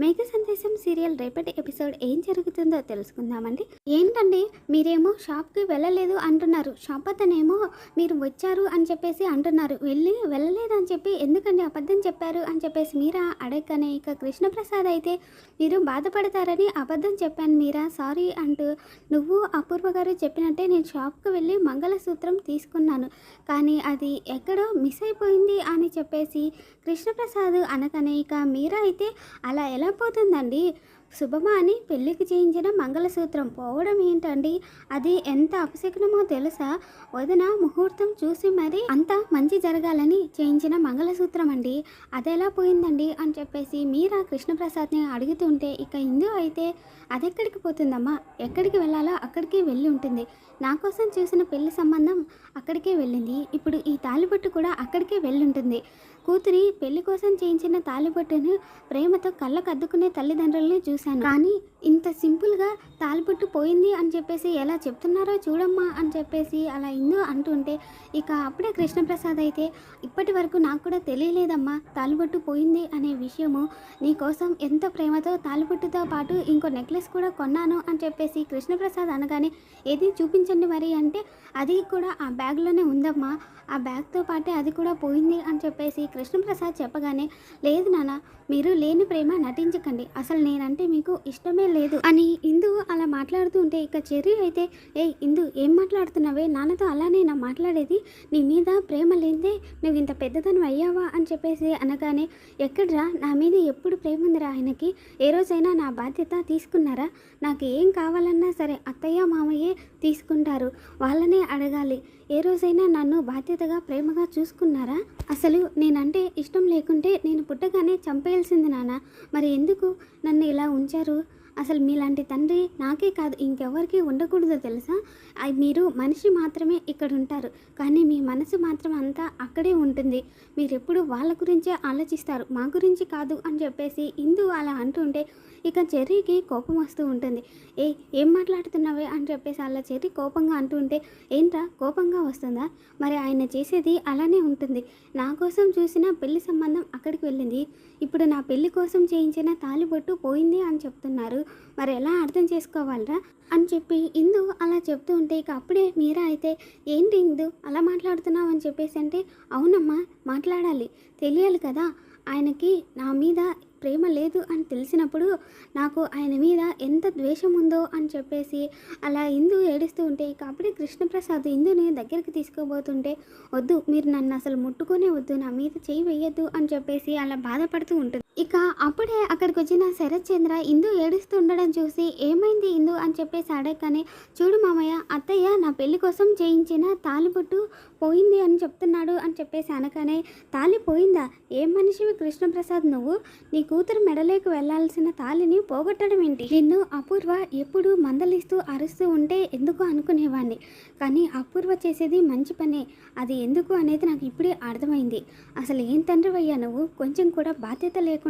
మేఘ సందేశం సీరియల్ రేపటి ఎపిసోడ్ ఏం జరుగుతుందో తెలుసుకుందామండి. ఏంటండి? మీరేమో షాప్కి వెళ్ళలేదు అంటున్నారు. షాప్ అతనేమో మీరు వచ్చారు అని చెప్పేసి అంటున్నారు. వెళ్ళి వెళ్ళలేదు అని చెప్పి ఎందుకండి అబద్ధం చెప్పారు అని చెప్పేసి మీరా? అడగనే ఇక కృష్ణప్రసాద్ అయితే మీరు బాధపడతారని అబద్ధం చెప్పాను మీరా? సారీ అంటూ నువ్వు అపూర్వ గారు చెప్పినట్టే నేను షాప్కి వెళ్ళి మంగళసూత్రం తీసుకున్నాను. కానీ అది ఎక్కడో మిస్ అయిపోయింది అని చెప్పేసి కృష్ణప్రసాద్ అనగానే ఇక మీరా అయితే అలా ఎలా వెళ్ళపోతుందండి సుభమాని అని పెళ్ళికి చేయించిన మంగళసూత్రం పోవడం ఏంటండి? అది ఎంత అపశకునమో తెలుసా? వదిన ముహూర్తం చూసి మరి అంత మంచి జరగాలని చేయించిన మంగళసూత్రం అండి. అదెలా పోయిందండి? అని చెప్పేసి మీరా కృష్ణప్రసాద్ని అడుగుతుంటే ఇక ఇందు అయితే అదెక్కడికి పోతుందమ్మా? ఎక్కడికి వెళ్ళాలో అక్కడికి వెళ్ళి ఉంటుంది. నా కోసం చూసిన పెళ్ళి సంబంధం అక్కడికే వెళ్ళింది. ఇప్పుడు ఈ తాలిబొట్టు కూడా అక్కడికే వెళ్ళుంటుంది. కూతురి పెళ్ళి కోసం చేయించిన తాలిబొట్టును ప్రేమతో కళ్ళకు అద్దుకునే చూసి చూశాను. కానీ ఇంత సింపుల్గా తాలిబొట్టు పోయింది అని చెప్పేసి ఎలా చెప్తున్నారో చూడమ్మా అని చెప్పేసి అలా ఇందో అంటుంటే ఇక అప్పుడే కృష్ణప్రసాద్ అయితే ఇప్పటి వరకు నాకు కూడా తెలియలేదమ్మా తాలిబొట్టు పోయింది అనే విషయము. నీకోసం ఎంత ప్రేమతో తాలిబొట్టుతో పాటు ఇంకో నెక్లెస్ కూడా కొన్నాను అని చెప్పేసి కృష్ణప్రసాద్ అనగానే ఏది చూపించండి మరి అంటే అది కూడా ఆ బ్యాగ్లోనే ఉందమ్మా. ఆ బ్యాగ్తో పాటే అది కూడా పోయింది అని చెప్పేసి కృష్ణప్రసాద్ చెప్పగానే లేదు నాన్న మీరు లేని ప్రేమ నటించకండి. అసలు నేనంటే మీకు ఇష్టమే లేదు అని ఇందు అలా మాట్లాడుతూ ఉంటే ఇక చెర్రీ అయితే ఏ ఇందు ఏం మాట్లాడుతున్నావే? నాన్నతో అలానే నా మాట్లాడేది. నీ మీద ప్రేమ లేదే నువ్వు ఇంత పెద్దదనం అయ్యావా? అని చెప్పేసి అనగానే ఎక్కడ్రా? నా మీద ఎప్పుడు ప్రేమ ఉందిరా ఆయనకి? ఏ రోజైనా నా బాధ్యత తీసుకున్నారా? నాకు ఏం కావాలన్నా సరే అత్తయ్య మామయ్యే తీసుకుంటారు. వాళ్ళనే అడగాలి. ఏ రోజైనా నన్ను బాధ్యతగా ప్రేమగా చూసుకున్నారా? అసలు నేనంటే ఇష్టం లేకుంటే నేను పుట్టగానే చంపేయాల్సింది నాన్న మరి ఎందుకు నన్ను ఇలా ఉంచారు? అసలు మీలాంటి తండ్రి నాకే కాదు ఇంకెవరికి ఉండకూడదు తెలుసా? మీరు మనిషి మాత్రమే ఇక్కడ ఉంటారు. కానీ మీ మనసు మాత్రం అంతా అక్కడే ఉంటుంది. మీరు ఎప్పుడు వాళ్ళ గురించే ఆలోచిస్తారు. మా గురించి కాదు అని చెప్పేసి ఇందు అలా అంటుంటే ఇక చెర్రీకి కోపం వస్తూ ఉంటుంది. ఏ ఏం మాట్లాడుతున్నావే అని చెప్పేసి అలా చెర్రీ కోపంగా అంటుంటే ఏంట్రా కోపంగా వస్తుందా? మరి ఆయన చేసేది అలానే ఉంటుంది. నా కోసం చూసిన పెళ్ళి సంబంధం అక్కడికి వెళ్ళింది. ఇప్పుడు నా పెళ్ళి కోసం చేయించిన తాలిబొట్టు పోయింది అని చెప్తున్నారు. మరి ఎలా అర్థం చేసుకోవాలరా అని చెప్పి ఇందు అలా చెప్తూ ఉంటే ఇక అప్పుడే మీరా అయితే ఏంటి ఇందు? అలా మాట్లాడుతున్నావు? అని చెప్పేసి అంటే అవునమ్మా మాట్లాడాలి. తెలియాలి కదా. ఆయనకి నా మీద ప్రేమ లేదు అని తెలిసినప్పుడు నాకు ఆయన మీద ఎంత ద్వేషం ఉందో అని చెప్పేసి అలా ఇందు ఏడుస్తూ ఉంటే ఇక అప్పుడే కృష్ణప్రసాద్ ఇందుని దగ్గరికి తీసుకోబోతుంటే వద్దు మీరు నన్ను అసలు ముట్టుకొనే వద్దు. నా మీద చేయి వేయద్దు అని చెప్పేసి అలా బాధపడుతూ ఉంటుంది. ఇక అప్పుడే అక్కడికి వచ్చిన శరత్ చంద్ర ఇందు ఏడుస్తుండడం చూసి ఏమైంది ఇందు? అని చెప్పేసి అడగగానే చూడు మామయ్య అత్తయ్య నా పెళ్ళి కోసం చేయించిన తాలిబొట్టు పోయింది అని చెప్తున్నాడు అని చెప్పేసి అనగానే తాలి పోయిందా? ఏం మనిషివి? కృష్ణప్రసాద్ నువ్వు? నీ కూతురు మెడలోకి వెళ్ళాల్సిన తాలిని పోగొట్టడం ఏంటి? నిన్ను అపూర్వ ఎప్పుడు మందలిస్తూ అరుస్తూ ఉంటే ఎందుకు అనుకునేవాడిని కానీ అపూర్వ చేసేది మంచి పనే. అది ఎందుకు? అనేది నాకు ఇప్పుడే అర్థమైంది. అసలు ఏం తండ్రివయ్యా నువ్వు? కొంచెం కూడా బాధ్యత లేకుండా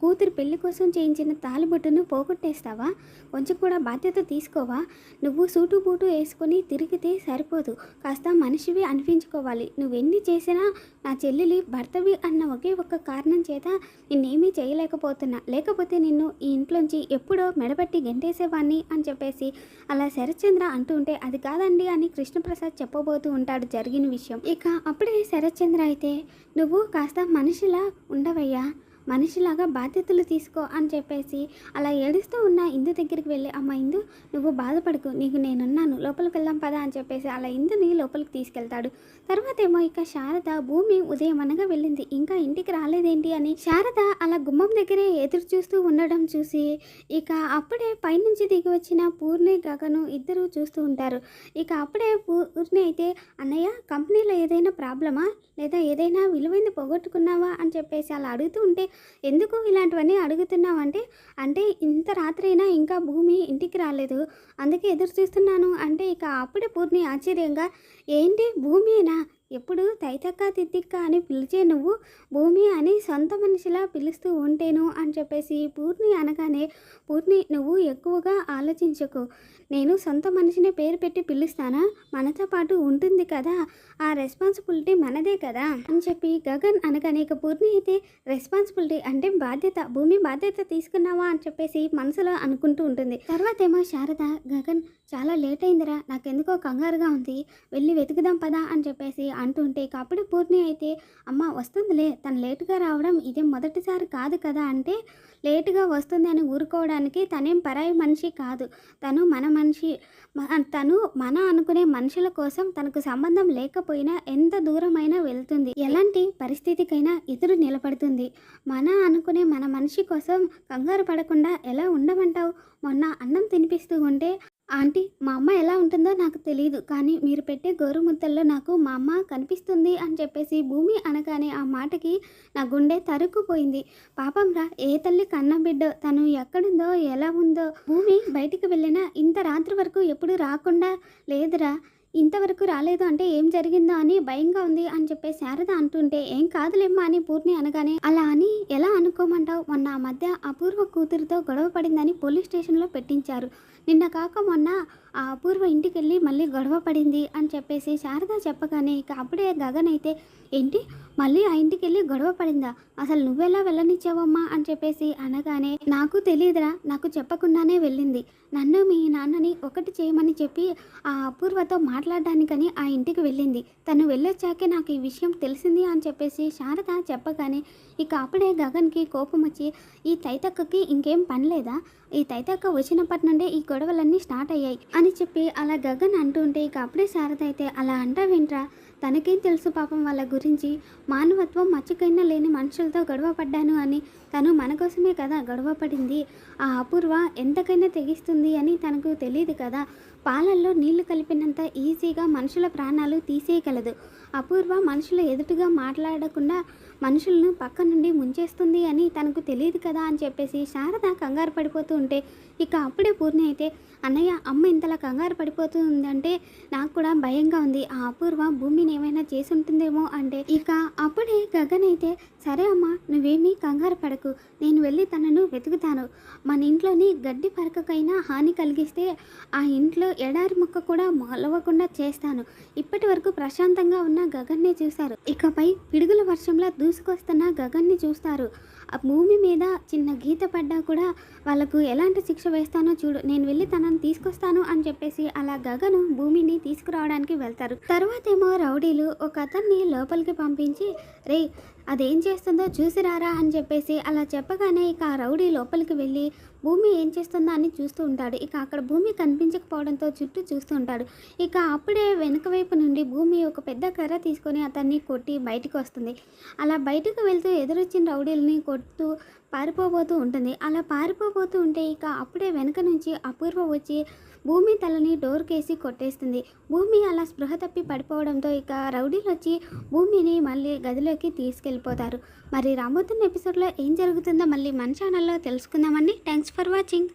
కూతురు పెళ్ళి కోసం చేయించిన తాలిబొట్టును పోగొట్టేస్తావా? కొంచెం కూడా బాధ్యత తీసుకోవా? నువ్వు సూటు బూటు వేసుకొని తిరిగితే సరిపోదు. కాస్త మనిషివి అనిపించుకోవాలి. నువ్వెన్ని చేసినా నా చెల్లెలి భర్తవి అన్న ఒకే ఒక్క కారణం చేత నిన్నేమీ చేయలేకపోతున్నా. లేకపోతే నిన్ను ఈ ఇంట్లోంచి ఎప్పుడో మెడబెట్టి గెంటేసేవాణ్ణి అని చెప్పేసి అలా శరత్చంద్ర అంటూ ఉంటే అది కాదండి అని కృష్ణప్రసాద్ చెప్పబోతూ ఉంటాడు జరిగిన విషయం. ఇక అప్పుడే శరత్చంద్ర అయితే నువ్వు కాస్త మనిషిలా ఉండవయ్యా. మనిషిలాగా బాధ్యతలు తీసుకో అని చెప్పేసి అలా ఏడుస్తూ ఉన్న ఇందు దగ్గరికి వెళ్ళి అమ్మ ఇందు నువ్వు బాధపడకు నీకు నేనున్నాను లోపలికి వెళ్దాం పదా అని చెప్పేసి అలా ఇందుని లోపలికి తీసుకెళ్తాడు. తర్వాత ఏమో ఇక శారద భూమి ఉదయం అనగా వెళ్ళింది. ఇంకా ఇంటికి రాలేదేంటి? అని శారద అలా గుమ్మం దగ్గరే ఎదురు చూస్తూ ఉండడం చూసి ఇక అప్పుడే పైనుంచి దిగి వచ్చిన పూర్ణి గగను ఇద్దరు చూస్తూ ఉంటారు. ఇక అప్పుడే పూర్ణి అయితే అన్నయ్య కంపెనీలో ఏదైనా ప్రాబ్లమా? లేదా ఏదైనా విలువైంది పోగొట్టుకున్నావా? అని చెప్పేసి అలా అడుగుతూ ఉంటే ఎందుకు ఇలాంటివన్నీ అడుగుతున్నావంటే అంటే ఇంత రాత్రైనా ఇంకా భూమి ఇంటికి రాలేదు. అందుకే ఎదురు చూస్తున్నాను. అంటే ఇక అప్పుడే పూర్ణి ఆశ్చర్యంగా ఏంటి భూమినా? ఎప్పుడు తైతక్క తిత్తిక్క అని పిలిచే నువ్వు భూమి అని సొంత మనిషిలా పిలుస్తూ ఉంటేను అని చెప్పేసి పూర్ణి అనగానే పూర్ణి నువ్వు ఎక్కువగా ఆలోచించకు. నేను సొంత మనిషిని పేరు పెట్టి పిలుస్తానా? మనతో పాటు ఉంటుంది కదా. ఆ రెస్పాన్సిబిలిటీ మనదే కదా అని చెప్పి గగన్ అనగానే ఇక పూర్ణి అయితే రెస్పాన్సిబిలిటీ అంటే బాధ్యత. భూమి బాధ్యత తీసుకున్నావా? అని చెప్పేసి మనసులో అనుకుంటూ ఉంటుంది. తర్వాత ఏమో శారద గగన్ చాలా లేట్ అయిందిరా. నాకెందుకో కంగారుగా ఉంది. వెళ్ళి వెతుకుదాం పదా అని చెప్పేసి అంటుంటే ఇక పూర్ణి అయితే అమ్మ వస్తుందిలే తను లేటుగా రావడం ఇదే మొదటిసారి కాదు కదా అంటే లేటుగా వస్తుంది అని ఊరుకోవడానికి తనేం పరాయి మనిషి కాదు. తను మన మనిషి తను మన అనుకునే మనుషుల కోసం తనకు సంబంధం లేకపోయినా ఎంత దూరమైనా వెళ్తుంది. ఎలాంటి పరిస్థితికైనా ఎదురు నిలబడుతుంది. మన అనుకునే మన మనిషి కోసం కంగారు పడకుండా ఎలా ఉండమంటావు? మొన్న అన్నం తినిపిస్తూ ఉంటే ఆంటీ మా అమ్మ ఎలా ఉంటుందో నాకు తెలియదు కానీ మీరు పెట్టే గోరుముద్దల్లో నాకు మా అమ్మ కనిపిస్తుంది అని చెప్పేసి భూమి అనగానే ఆ మాటకి నా గుండె తరుక్కుపోయింది. పాపం రా ఏ తల్లి కన్న బిడ్డ తను ఎక్కడుందో ఎలా ఉందో భూమి బయటికి వెళ్ళినా ఇంత రాత్రి వరకు ఎప్పుడు రాకుండా లేదురా. ఇంతవరకు రాలేదు అంటే ఏం జరిగిందో అని భయంగా ఉంది అని చెప్పి శారద అంటుంటే ఏం కాదులేమ్మా అని పూర్ణి అనగానే అలా అని ఎలా అనుకోమంటావు? మొన్న ఆ మధ్య అపూర్వ కూతురుతో గొడవ పడిందని పోలీస్ స్టేషన్లో పెట్టించారు. నిన్న కాక మొన్న ఆ అపూర్వ ఇంటికి వెళ్ళి మళ్ళీ గొడవ పడింది అని చెప్పేసి శారద చెప్పగానే ఇక అప్పుడే గగన్ అయితే ఏంటి? మళ్ళీ ఆ ఇంటికి వెళ్ళి గొడవ పడిందా? అసలు నువ్వెలా వెళ్ళనిచ్చావమ్మా? అని చెప్పేసి అనగానే నాకు తెలియదురా నాకు చెప్పకుండానే వెళ్ళింది. నన్ను మీ నాన్నని ఒకటి చేయమని చెప్పి ఆ అపూర్వతో మాట్లాడడానికని ఆ ఇంటికి వెళ్ళింది. తను వెళ్ళొచ్చాకే నాకు ఈ విషయం తెలిసింది అని చెప్పేసి శారద చెప్పగానే ఇక అప్పుడే గగన్కి కోపం వచ్చి ఈ తైతక్కకి ఇంకేం పనిలేదా ఈ తైతక్క వచ్చినప్పటి నుండే ఈ గొడవలన్నీ స్టార్ట్ అయ్యాయి. అని చెప్పి అలా గగన్ అంటుంటే ఇక అప్పుడే శారద అయితే అలా అంటావేంట్రా? తనకేం తెలుసు పాపం వాళ్ళ గురించి? మానవత్వం మచ్చకైనా లేని మనుషులతో గొడవ పడ్డాను అని తను మన కోసమే కదా గొడవ పడింది. ఆ అపూర్వ ఎంతకైనా తెగిస్తుంది అని తనకు తెలియదు కదా. పాలల్లో నీళ్ళు కలిపినంత ఈజీగా మనుషుల ప్రాణాలు తీసేయగలదు. అపూర్వ మనుషుల ఎదుటిగా మాట్లాడకుండా మనుషులను పక్క నుండి ముంచేస్తుంది అని తనకు తెలియదు కదా అని చెప్పేసి శారద కంగారు పడిపోతూ ఉంటే ఇక అప్పుడే పూర్ణి అయితే అన్నయ్య అమ్మ ఇంతలా కంగారు పడిపోతూ ఉందంటే నాకు కూడా భయంగా ఉంది. ఆ అపూర్వ భూమిని ఏమైనా చేసి ఉంటుందేమో అంటే ఇక అప్పుడే గగన్ అయితే సరే అమ్మా నువ్వేమీ కంగారు పడకు. నేను వెళ్ళి తనను వెతుకుతాను. మన ఇంట్లోని గడ్డి పరకకైనా హాని కలిగిస్తే ఆ ఇంట్లో ఎడారి మొక్క కూడా మొలవకుండా చేస్తాను. ఇప్పటి వరకు ప్రశాంతంగా ఉన్న గగన్ని చూశారు. ఇకపై పిడుగుల వర్షంలా దూసుకొస్తున్న గగన్ని చూస్తారు. భూమి మీద చిన్న గీత పడ్డా కూడా వాళ్ళకు ఎలాంటి శిక్ష వేస్తానో చూడు నేను వెళ్ళి తనని తీసుకొస్తాను అని చెప్పేసి అలా గగను భూమిని తీసుకురావడానికి వెళ్తారు. తర్వాత ఏమో రౌడీలు ఒక అతన్ని లోపలికి పంపించి రే అదేం చేస్తుందో చూసి రారా అని చెప్పేసి అలా చెప్పగానే ఇక ఆ రౌడీ లోపలికి వెళ్ళి భూమి ఏం చేస్తుందో అని చూస్తూ ఉంటాడు. ఇక అక్కడ భూమి కనిపించకపోవడంతో చుట్టూ చూస్తూ ఉంటాడు. ఇక అప్పుడే వెనుక వైపు నుండి భూమి ఒక పెద్ద కర్ర తీసుకొని అతన్ని కొట్టి బయటికి వస్తుంది. అలా బయటకు వెళ్తూ ఎదురొచ్చిన రౌడీలని కొట్టి కొడుతూ పారిపోబోతూ ఉంటుంది. అలా పారిపోబోతూ ఉంటే ఇక అప్పుడే వెనక నుంచి అపూర్వ వచ్చి భూమి తలని డోర్కేసి కొట్టేస్తుంది. భూమి అలా స్పృహ తప్పి పడిపోవడంతో ఇక రౌడీలు వచ్చి భూమిని మళ్ళీ గదిలోకి తీసుకెళ్ళిపోతారు. మరి రాబోతున్న ఎపిసోడ్లో ఏం జరుగుతుందో మళ్ళీ మన ఛానల్లో తెలుసుకుందామండి. Thanks for watching.